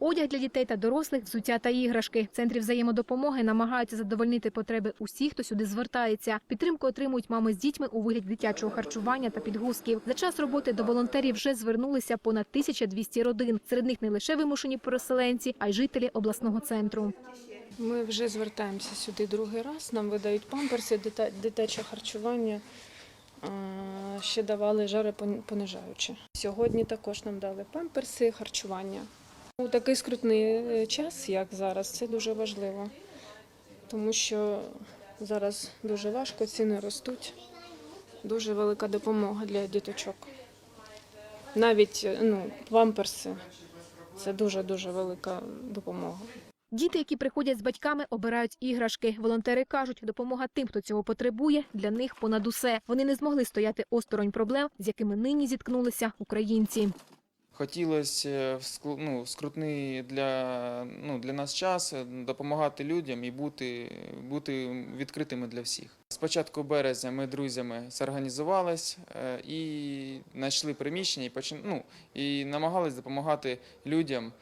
одяг для дітей та дорослих, взуття та іграшки. Центрі взаємодопомоги намагаються задовольнити потреби усіх, хто сюди звертається. Підтримку отримують мами з дітьми у вигляді дитячого харчування та підгузків. За час роботи до волонтерів вже звернулися понад 1200 родин. Серед них не лише вимушені переселенці, а й жителі обласного центру. Ми вже звертаємося сюди другий раз. Нам видають памперси, дитяче харчування. Ще давали жаропонижаюче. Сьогодні також нам дали памперси, харчування. У такий скрутний е, час, як зараз, це дуже важливо, тому що зараз дуже важко, ціни ростуть. Дуже велика допомога для діточок. Навіть е, ну, памперси це дуже-дуже велика допомога. Діти, які приходять з батьками, обирають іграшки. Волонтери кажуть, допомога тим, хто цього потребує, для них понад усе. Вони не змогли стояти осторонь проблем, з якими нині зіткнулися українці. Хотілося в склу- ну, в скрутний для, ну, для нас час е, допомагати людям і бути, бути відкритими для всіх. З початку березня ми друзями зорганізувались е, і знайшли приміщення і, почин... ну, і намагались допомагати людям е,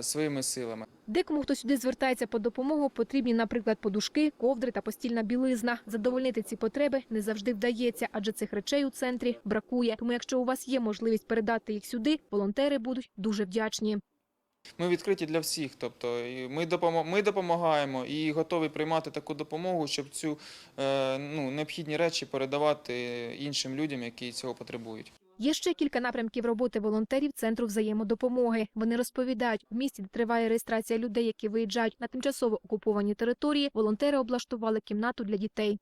своїми силами. Декому, хто сюди звертається по допомогу, потрібні, наприклад, подушки, ковдри та постільна білизна. Задовольнити ці потреби не завжди вдається, адже цих речей у центрі бракує. Тому, якщо у вас є можливість передати їх сюди, волонтери будуть дуже вдячні. Ми відкриті для всіх, тобто ми допомагаємо і готові приймати таку допомогу, щоб цю е, ну, необхідні речі передавати іншим людям, які цього потребують. Є ще кілька напрямків роботи волонтерів центру взаємодопомоги. Вони розповідають, в місті, де триває реєстрація людей, які виїжджають на тимчасово окуповані території, волонтери облаштували кімнату для дітей.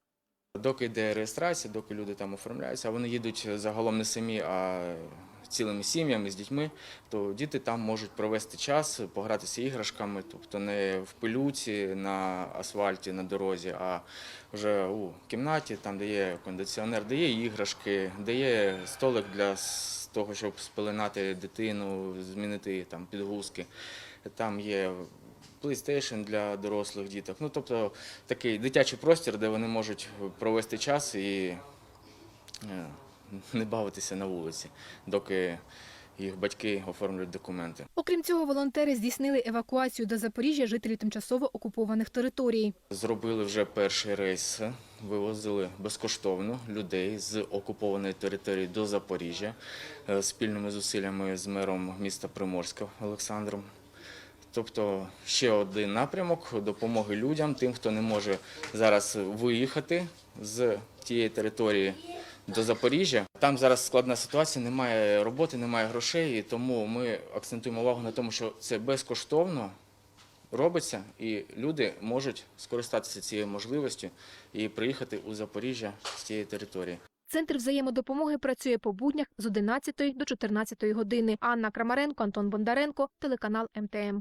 Доки йде реєстрація, доки люди там оформляються, а вони їдуть загалом не самі, а цілими сім'ями з дітьми, то діти там можуть провести час, погратися іграшками, тобто не в пилюці на асфальті на дорозі, а вже у кімнаті, там де є кондиціонер, де є іграшки, де є столик для того, щоб спеленати дитину, змінити там підгузки. Там є PlayStation для дорослих діток. Ну, тобто такий дитячий простір, де вони можуть провести час і е, не бавитися на вулиці, доки їх батьки оформлюють документи. Окрім цього, волонтери здійснили евакуацію до Запоріжжя жителів тимчасово окупованих територій. Зробили вже перший рейс, вивозили безкоштовно людей з окупованої території до Запоріжжя е, спільними зусиллями з мером міста Приморська Олександром. Тобто ще один напрямок допомоги людям, тим, хто не може зараз виїхати з тієї території до Запоріжжя. Там зараз складна ситуація, немає роботи, немає грошей, і тому ми акцентуємо увагу на тому, що це безкоштовно робиться, і люди можуть скористатися цією можливістю і приїхати у Запоріжжя з цієї території. Центр взаємодопомоги працює по буднях з 11 до 14 години. Анна Крамаренко, Антон Бондаренко, телеканал МТМ.